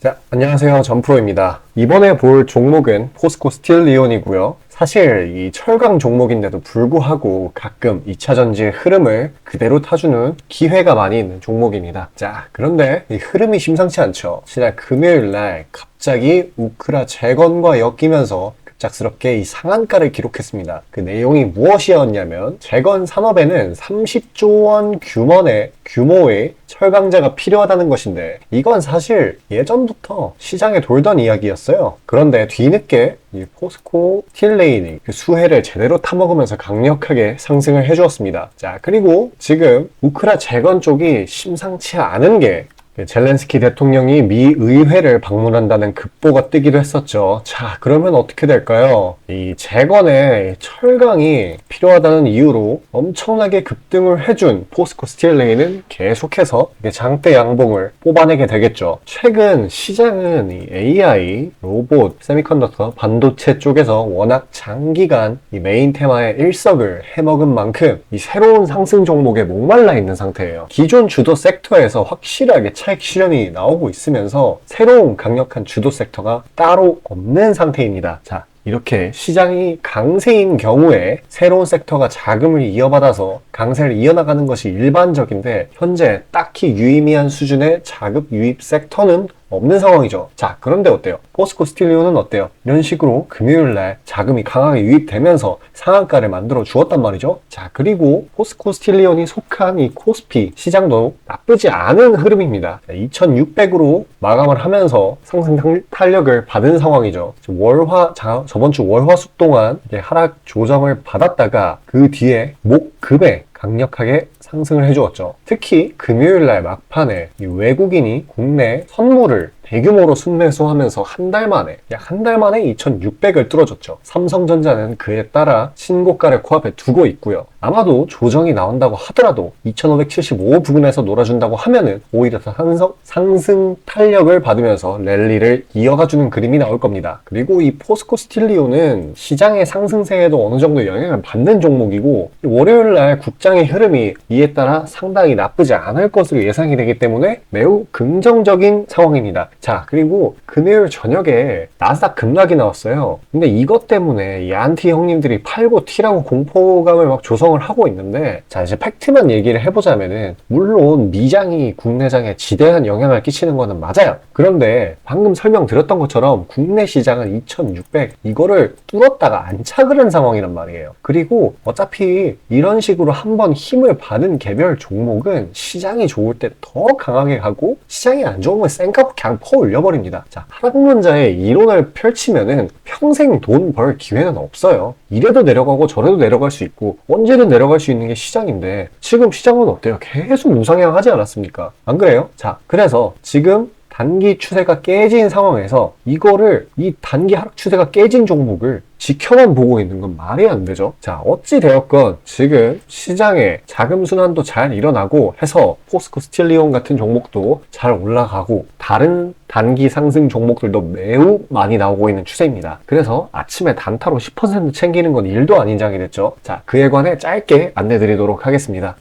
자, 안녕하세요. 전프로입니다. 이번에 볼 종목은 포스코 스틸리온이고요. 사실 이 철강 종목인데도 불구하고 가끔 2차 전지의 흐름을 그대로 타주는 기회가 많이 있는 종목입니다. 자, 그런데 이 흐름이 심상치 않죠. 지난 금요일 날 갑자기 우크라 재건과 엮이면서 갑작스럽게 이 상한가를 기록했습니다. 그 내용이 무엇이었냐면 재건 산업에는 30조 원 규모의 규모의 철강제가 필요하다는 것인데 이건 사실 예전부터 시장에 돌던 이야기였어요. 그런데 뒤늦게 이 포스코 틸레인이 그 수혜를 제대로 타먹으면서 강력하게 상승을 해주었습니다. 자 그리고 지금 우크라 재건 쪽이 심상치 않은 게 젤렌스키 대통령이 미 의회를 방문한다는 급보가 뜨기도 했었죠. 자, 그러면 어떻게 될까요? 이 재건에 철강이 필요하다는 이유로 엄청나게 급등을 해준 포스코 스틸레이는 계속해서 장대 양봉을 뽑아내게 되겠죠. 최근 시장은 이 AI, 로봇, 세미컨덕터, 반도체 쪽에서 워낙 장기간 이 메인 테마의 일석을 해먹은 만큼 이 새로운 상승 종목에 목말라 있는 상태예요. 기존 주도 섹터에서 확실하게 차 차익 실현이 나오고 있으면서 새로운 강력한 주도 섹터가 따로 없는 상태입니다. 자, 이렇게 시장이 강세인 경우에 새로운 섹터가 자금을 이어받아서 강세를 이어나가는 것이 일반적인데 현재 딱히 유의미한 수준의 자급 유입 섹터는 없는 상황이죠. 자, 그런데 어때요? 포스코 스틸리온은 어때요? 이런 식으로 금요일 날 자금이 강하게 유입되면서 상한가를 만들어 주었단 말이죠. 자, 그리고 포스코 스틸리온이 속한 이 코스피 시장도 나쁘지 않은 흐름입니다. 2600으로 마감을 하면서 상승 탄력을 받은 상황이죠. 월화, 저번 주 월화수 동안 하락 조정을 받았다가 그 뒤에 목급에 강력하게 상승을 해주었죠. 특히 금요일 날 막판에 외국인이 국내 선물을 대규모로 순매수하면서 한 달 만에 약 한 달 만에 2,600을 뚫어줬죠. 삼성전자는 그에 따라 신고가를 코앞에 두고 있고요. 아마도 조정이 나온다고 하더라도 2,575 부근에서 놀아준다고 하면은 오히려 더 상승, 상승 탄력을 받으면서 랠리를 이어가주는 그림이 나올 겁니다. 그리고 이 포스코 스틸리오는 시장의 상승세에도 어느 정도 영향을 받는 종목이고 월요일 날 국장의 흐름이 이에 따라 상당히 나쁘지 않을 것으로 예상이 되기 때문에 매우 긍정적인 상황입니다. 자, 그리고 금요일 저녁에 나스닥 급락이 나왔어요. 근데 이것 때문에 이 안티 형님들이 팔고 튀라고 공포감을 막 조성을 하고 있는데, 자, 이제 팩트만 얘기를 해보자면은, 물론 미장이 국내장에 지대한 영향을 끼치는 거는 맞아요. 그런데 방금 설명드렸던 것처럼 국내 시장은 2600, 이거를 뚫었다가 안착을 한 상황이란 말이에요. 그리고 어차피 이런 식으로 한번 힘을 받은 개별 종목은 시장이 좋을 때 더 강하게 가고, 시장이 안 좋으면 쌩까 그냥 퍼 올려버립니다. 자, 하락론자의 이론을 펼치면은 평생 돈 벌 기회는 없어요. 이래도 내려가고 저래도 내려갈 수 있고 언제든 내려갈 수 있는 게 시장인데 지금 시장은 어때요? 계속 우상향하지 않았습니까? 안 그래요? 자, 그래서 지금 단기 추세가 깨진 상황에서 이거를 이 단기 하락 추세가 깨진 종목을 지켜만 보고 있는 건 말이 안 되죠. 자, 어찌 되었건 지금 시장에 자금 순환도 잘 일어나고 해서 포스코 스틸리온 같은 종목도 잘 올라가고 다른 단기 상승 종목들도 매우 많이 나오고 있는 추세입니다. 그래서 아침에 단타로 10% 챙기는 건 일도 아닌 장이 됐죠. 자, 그에 관해 짧게 안내 드리도록 하겠습니다.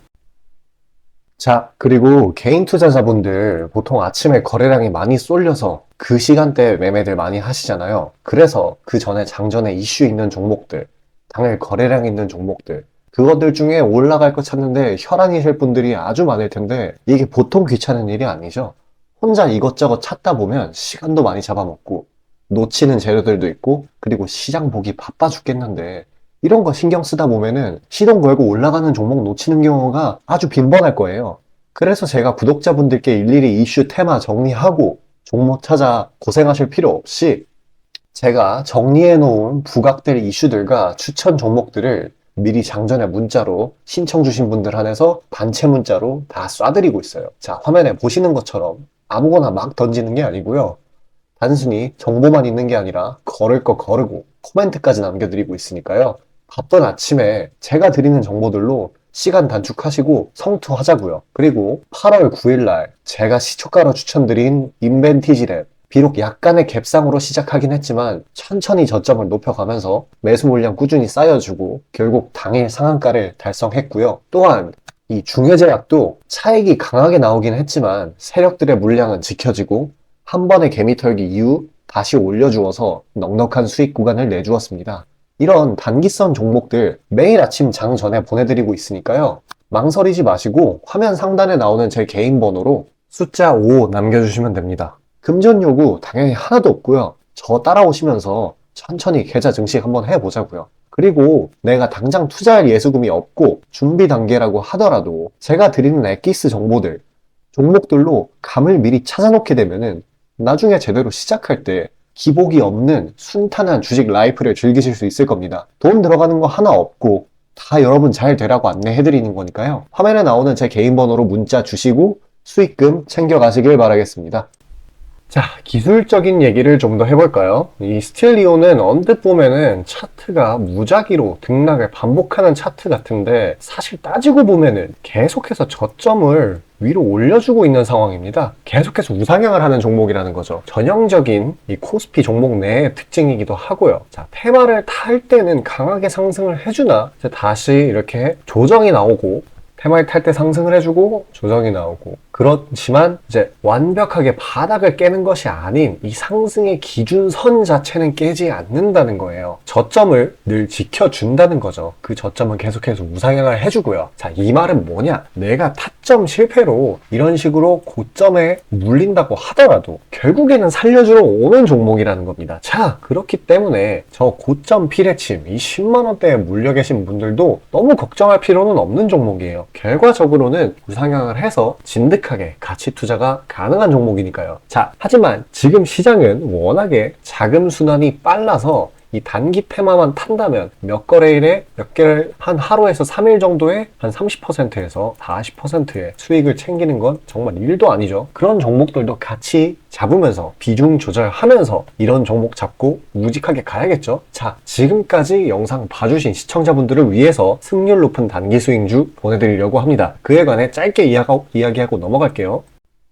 자, 그리고 개인 투자자분들 보통 아침에 거래량이 많이 쏠려서 그 시간대에 매매들 많이 하시잖아요. 그래서 그 전에 장전에 이슈 있는 종목들, 당일 거래량 있는 종목들, 그것들 중에 올라갈 거 찾는데 혈안이실 분들이 아주 많을 텐데 이게 보통 귀찮은 일이 아니죠. 혼자 이것저것 찾다 보면 시간도 많이 잡아먹고 놓치는 재료들도 있고 그리고 시장 보기 바빠 죽겠는데 이런 거 신경 쓰다 보면은 시동 걸고 올라가는 종목 놓치는 경우가 아주 빈번할 거예요. 그래서 제가 구독자분들께 일일이 이슈 테마 정리하고 종목 찾아 고생하실 필요 없이 제가 정리해 놓은 부각될 이슈들과 추천 종목들을 미리 장전에 문자로 신청 주신 분들 한해서 단체 문자로 다 쏴드리고 있어요. 자, 화면에 보시는 것처럼 아무거나 막 던지는 게 아니고요. 단순히 정보만 있는 게 아니라 걸을 거 거르고 코멘트까지 남겨드리고 있으니까요. 바쁜 아침에 제가 드리는 정보들로 시간 단축하시고 성투하자고요. 그리고 8월 9일날 제가 시초가로 추천드린 인벤티지랩 비록 약간의 갭상으로 시작하긴 했지만 천천히 저점을 높여가면서 매수 물량 꾸준히 쌓여주고 결국 당일 상한가를 달성했고요. 또한 이 중해제약도 차익이 강하게 나오긴 했지만 세력들의 물량은 지켜지고 한 번의 개미 털기 이후 다시 올려주어서 넉넉한 수익 구간을 내주었습니다. 이런 단기성 종목들 매일 아침 장 전에 보내드리고 있으니까요. 망설이지 마시고 화면 상단에 나오는 제 개인 번호로 숫자 5 남겨주시면 됩니다. 금전 요구 당연히 하나도 없고요. 저 따라오시면서 천천히 계좌 증식 한번 해보자고요. 그리고 내가 당장 투자할 예수금이 없고 준비 단계라고 하더라도 제가 드리는 엑기스 정보들, 종목들로 감을 미리 찾아놓게 되면은 나중에 제대로 시작할 때 기복이 없는 순탄한 주식 라이프를 즐기실 수 있을 겁니다. 돈 들어가는 거 하나 없고 다 여러분 잘 되라고 안내해드리는 거니까요. 화면에 나오는 제 개인 번호로 문자 주시고 수익금 챙겨가시길 바라겠습니다. 자, 기술적인 얘기를 좀 더 해볼까요? 이 스틸리오는 언뜻 보면은 차트가 무작위로 등락을 반복하는 차트 같은데 사실 따지고 보면은 계속해서 저점을 위로 올려주고 있는 상황입니다. 계속해서 우상향을 하는 종목이라는 거죠. 전형적인 이 코스피 종목 내의 특징이기도 하고요. 자, 테마를 탈 때는 강하게 상승을 해주나 다시 이렇게 조정이 나오고 테마를 탈 때 상승을 해주고 조정이 나오고 그렇지만 이제 완벽하게 바닥을 깨는 것이 아닌 이 상승의 기준선 자체는 깨지 않는다는 거예요. 저점을 늘 지켜준다는 거죠. 그 저점은 계속해서 우상향을 해주고요. 자, 이 말은 뭐냐? 내가 타점 실패로 이런 식으로 고점에 물린다고 하더라도 결국에는 살려주러 오는 종목이라는 겁니다. 자, 그렇기 때문에 저 고점 피레침, 이 10만원대에 물려 계신 분들도 너무 걱정할 필요는 없는 종목이에요. 결과적으로는 우상향을 해서 진득 하게 가치 투자가 가능한 종목이니까요. 자, 하지만 지금 시장은 워낙에 자금 순환이 빨라서 이 단기 테마만 탄다면 몇 거래일에 몇 개를 한 하루에서 3일 정도에 한 30%에서 40%의 수익을 챙기는 건 정말 일도 아니죠. 그런 종목들도 같이 잡으면서 비중 조절하면서 이런 종목 잡고 우직하게 가야겠죠. 자, 지금까지 영상 봐주신 시청자분들을 위해서 승률 높은 단기 수익주 보내드리려고 합니다. 그에 관해 짧게 이야기하고 넘어갈게요.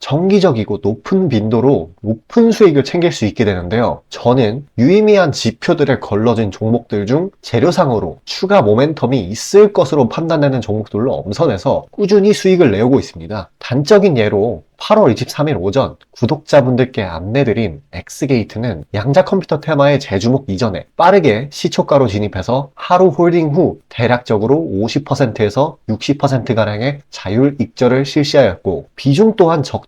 정기적이고 높은 빈도로 높은 수익을 챙길 수 있게 되는데요. 저는 유의미한 지표들에 걸러진 종목들 중 재료상으로 추가 모멘텀이 있을 것으로 판단되는 종목들로 엄선해서 꾸준히 수익을 내오고 있습니다. 단적인 예로 8월 23일 오전 구독자분들께 안내드린 엑스게이트는 양자 컴퓨터 테마의 재주목 이전에 빠르게 시초가로 진입해서 하루 홀딩 후 대략적으로 50%에서 60%가량의 자율 익절을 실시하였고 비중 또한 적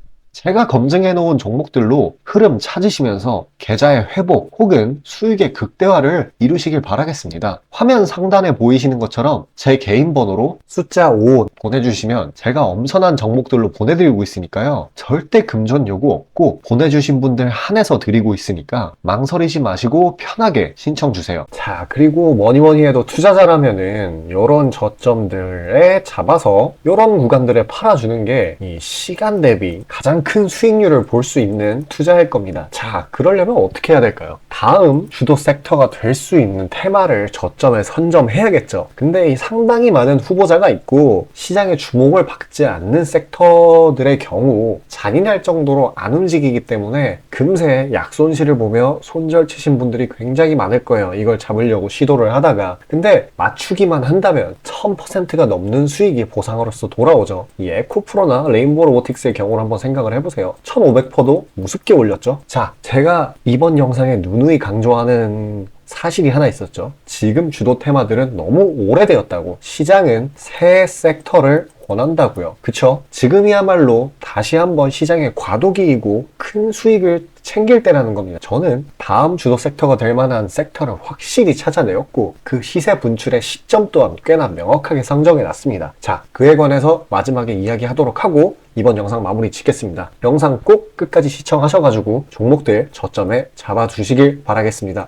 제가 검증해 놓은 종목들로 흐름 찾으시면서 계좌의 회복 혹은 수익의 극대화를 이루시길 바라겠습니다. 화면 상단에 보이시는 것처럼 제 개인 번호로 숫자 5 보내주시면 제가 엄선한 종목들로 보내드리고 있으니까요. 절대 금전 요구 없고 보내주신 분들 한해서 드리고 있으니까 망설이지 마시고 편하게 신청 주세요. 자, 그리고 뭐니 뭐니 해도 투자자라면은 이런 저점들에 잡아서 이런 구간들에 팔아주는 게 이 시간 대비 가장 큰 수익률을 볼 수 있는 투자일 겁니다. 자, 그러려면 어떻게 해야 될까요? 다음 주도 섹터가 될 수 있는 테마를 저점에 선점해야겠죠. 근데 이 상당히 많은 후보자가 있고 시장에 주목을 받지 않는 섹터들의 경우 잔인할 정도로 안 움직이기 때문에 금세 약손실을 보며 손절 치신 분들이 굉장히 많을 거예요. 이걸 잡으려고 시도를 하다가. 근데 맞추기만 한다면 1000%가 넘는 수익이 보상으로서 돌아오죠. 이 에코프로나 레인보우 로보틱스의 경우를 한번 생각을 해보세요. 1500%도 우습게 올렸죠. 자, 제가 이번 영상에 누누이 강조하는 사실이 하나 있었죠. 지금 주도 테마들은 너무 오래되었다고. 시장은 새 섹터를 원한다고요. 그쵸? 지금이야말로 다시 한번 시장의 과도기이고 큰 수익을 챙길 때라는 겁니다. 저는 다음 주도 섹터가 될 만한 섹터를 확실히 찾아내었고 그 시세 분출의 시점 또한 꽤나 명확하게 상정해 놨습니다. 자, 그에 관해서 마지막에 이야기하도록 하고 이번 영상 마무리 짓겠습니다. 영상 꼭 끝까지 시청하셔가지고 종목들 저점에 잡아주시길 바라겠습니다.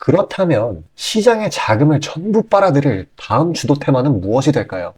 그렇다면 시장의 자금을 전부 빨아들일 다음 주도 테마는 무엇이 될까요?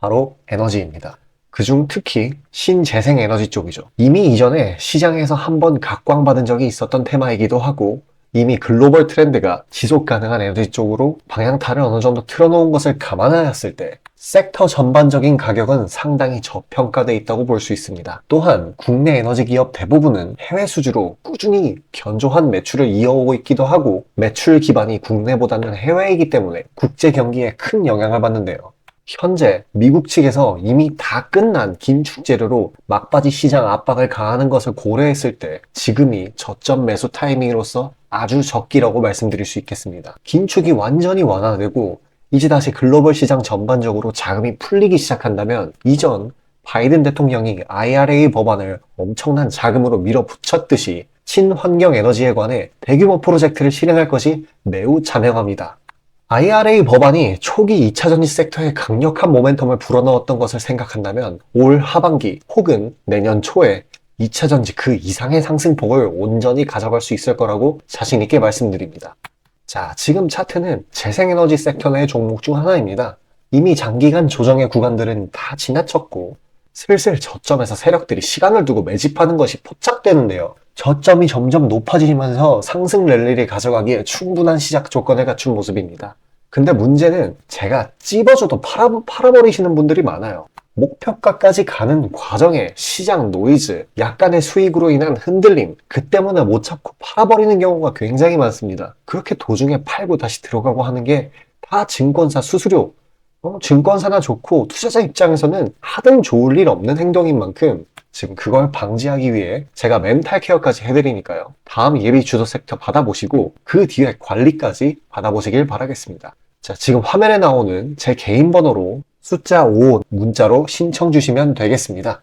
바로 에너지입니다. 그중 특히 신재생 에너지 쪽이죠. 이미 이전에 시장에서 한번 각광받은 적이 있었던 테마이기도 하고 이미 글로벌 트렌드가 지속 가능한 에너지 쪽으로 방향타를 어느 정도 틀어놓은 것을 감안하였을 때 섹터 전반적인 가격은 상당히 저평가되어 있다고 볼 수 있습니다. 또한 국내 에너지 기업 대부분은 해외 수주로 꾸준히 견조한 매출을 이어오고 있기도 하고 매출 기반이 국내보다는 해외이기 때문에 국제 경기에 큰 영향을 받는데요. 현재 미국 측에서 이미 다 끝난 긴축 재료로 막바지 시장 압박을 가하는 것을 고려했을 때 지금이 저점 매수 타이밍으로서 아주 적기라고 말씀드릴 수 있겠습니다. 긴축이 완전히 완화되고 이제 다시 글로벌 시장 전반적으로 자금이 풀리기 시작한다면 이전 바이든 대통령이 IRA 법안을 엄청난 자금으로 밀어붙였듯이 친환경 에너지에 관해 대규모 프로젝트를 실행할 것이 매우 자명합니다. IRA 법안이 초기 2차 전지 섹터에 강력한 모멘텀을 불어넣었던 것을 생각한다면 올 하반기 혹은 내년 초에 2차 전지 그 이상의 상승폭을 온전히 가져갈 수 있을 거라고 자신있게 말씀드립니다. 자, 지금 차트는 재생에너지 섹터 내 종목 중 하나입니다. 이미 장기간 조정의 구간들은 다 지나쳤고 슬슬 저점에서 세력들이 시간을 두고 매집하는 것이 포착되는데요. 저점이 점점 높아지면서 상승 랠리를 가져가기에 충분한 시작 조건을 갖춘 모습입니다. 근데 문제는 제가 찝어줘도 팔아, 팔아버리시는 분들이 많아요. 목표가까지 가는 과정에 시장 노이즈, 약간의 수익으로 인한 흔들림, 그 때문에 못 잡고 팔아버리는 경우가 굉장히 많습니다. 그렇게 도중에 팔고 다시 들어가고 하는 게 다 증권사 수수료, 어, 증권사나 좋고 투자자 입장에서는 하등 좋을 일 없는 행동인 만큼 지금 그걸 방지하기 위해 제가 멘탈 케어까지 해드리니까요. 다음 예비 주도 섹터 받아보시고 그 뒤에 관리까지 받아보시길 바라겠습니다. 자, 지금 화면에 나오는 제 개인 번호로 숫자 5 문자로 신청 주시면 되겠습니다.